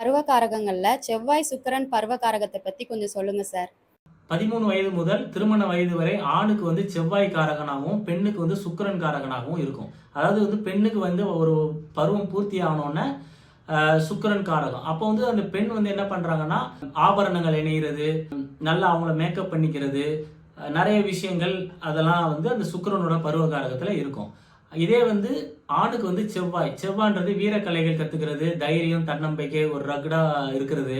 பருவகாரகங்கள்ல செவ்வாய் சுக்கிரன் பருவகாரகத்தை பத்தி கொஞ்சம் சொல்லுங்க சார். பதிமூணு வயது முதல் திருமண வயது வரை ஆணுக்கு வந்து செவ்வாய் காரகனாகவும் பெண்ணுக்கு வந்து சுக்கரன் காரகனாகவும் இருக்கும். அதாவது வந்து பெண்ணுக்கு வந்து ஒரு பருவம் பூர்த்தி ஆனோடனே சுக்கரன் சுக்கிரன் காரகம். அப்போ வந்து அந்த பெண் வந்து என்ன பண்றாங்கன்னா ஆபரணங்கள் இணைகிறது நல்லா அவங்கள மேக்கப் பண்ணிக்கிறது நிறைய விஷயங்கள் அதெல்லாம் வந்து அந்த சுக்கிரனோட பருவ காரகத்தில் இருக்கும். இதே வந்து ஆணுக்கு வந்து செவ்வாய். செவ்வான்றது வீரக்கலைகள் கற்றுக்கிறது தைரியம் தன்னம்பிக்கை ஒரு ரகடா இருக்கிறது.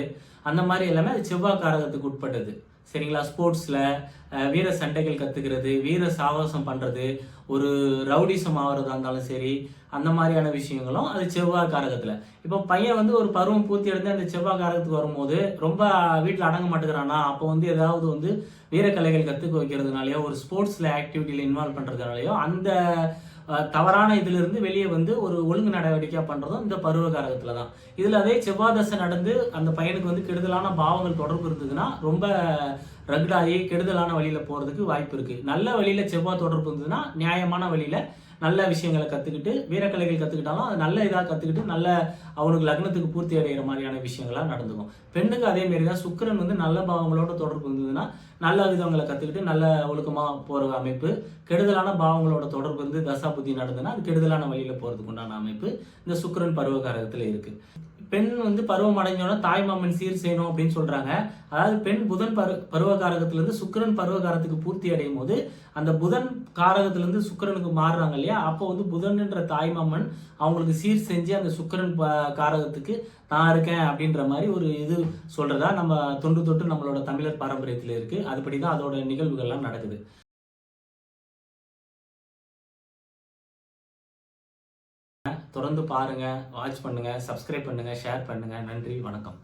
அந்த மாதிரி எல்லாமே அது செவ்வாய் காரகத்துக்கு உட்பட்டது. சரிங்களா? ஸ்போர்ட்ஸில் வீர சண்டைகள் கற்றுக்கிறது வீர சாகசம் பண்ணுறது ஒரு ரவுடிசம் ஆகிறதா இருந்தாலும் சரி அந்த மாதிரியான விஷயங்களும் அது செவ்வாய் காரகத்தில். இப்போ பையன் வந்து ஒரு பருவம் பூர்த்தி அடைந்து அந்த செவ்வாய் காரகத்துக்கு வரும்போது ரொம்ப வீட்டில் அடங்க மாட்டேங்கிறானா? அப்போ வந்து ஏதாவது வந்து வீரக்கலைகள் கற்றுக்க வைக்கிறதுனாலையோ ஒரு ஸ்போர்ட்ஸில் ஆக்டிவிட்டியில் இன்வால்வ் பண்ணுறதுனாலையோ அந்த தவறான இதிலிருந்து வெளியே வந்து ஒரு ஒழுங்கு நடவடிக்கையாக பண்ணுறதும் இந்த பருவ காரகத்தில் தான் இதில் அதே செவ்வாதசை நடந்து அந்த பையனுக்கு வந்து கெடுதலான பாவங்கள் தொடர்பு இருந்ததுன்னா ரொம்ப ரகுடாகி கெடுதலான வழியில் போகிறதுக்கு வாய்ப்பு இருக்குது நல்ல வழியில் செவ்வாய் தொடர்பு இருந்ததுன்னா நியாயமான வழியில் நல்ல விஷயங்களை கற்றுக்கிட்டு வீரக்கலைகள் கற்றுக்கிட்டாலும் அது நல்ல இதாக கற்றுக்கிட்டு நல்ல அவனுக்கு லக்னத்துக்கு பூர்த்தி அடைகிற மாதிரியான விஷயங்களா நடந்துக்கும். பெண்ணுக்கு அதேமாரி தான் சுக்கிரன் வந்து நல்ல பாவங்களோட தொடர்பு இருந்ததுன்னா நல்ல விதங்களை கற்றுக்கிட்டு நல்ல ஒழுக்கமாக போகிற அமைப்பு. கெடுதலான பாவங்களோட தொடர்பு வந்து தசா புத்தி நடந்ததுன்னா அது கெடுதலான வழியில் போகிறதுக்கு உண்டான அமைப்பு. இந்த சுக்கிரன் பருவகாரகத்துல இருக்குது பெண் வந்து பருவம் அடைஞ்சோன்னா தாய்மாமன் சீர் செய்யணும் அப்படின்னு சொல்றாங்க. அதாவது பெண் புதன் பரு பருவகாரகத்துல சுக்கரன் சுக்கிரன் பருவகாரத்துக்கு பூர்த்தி அடையும் போது அந்த புதன் காரகத்துல சுக்கரனுக்கு சுக்கிரனுக்கு மாறுறாங்க இல்லையா? அப்போ வந்து புதன்ன்ற தாய்மாமன் அவங்களுக்கு சீர் செஞ்சு அந்த சுக்கிரன் காரகத்துக்கு நான் இருக்கேன் அப்படின்ற மாதிரி ஒரு இது சொல்றதா நம்ம தொன்று தொட்டு நம்மளோட தமிழர் பாரம்பரியத்தில் இருக்கு. அதுபடி தான் அதோட நிகழ்வுகள்லாம் நடக்குது. தொடர்ந்து பாருங்கள் வாட்ச் பண்ணுங்கள் சப்ஸ்கிரைப் பண்ணுங்கள் ஷேர் பண்ணுங்கள் நன்றி வணக்கம்.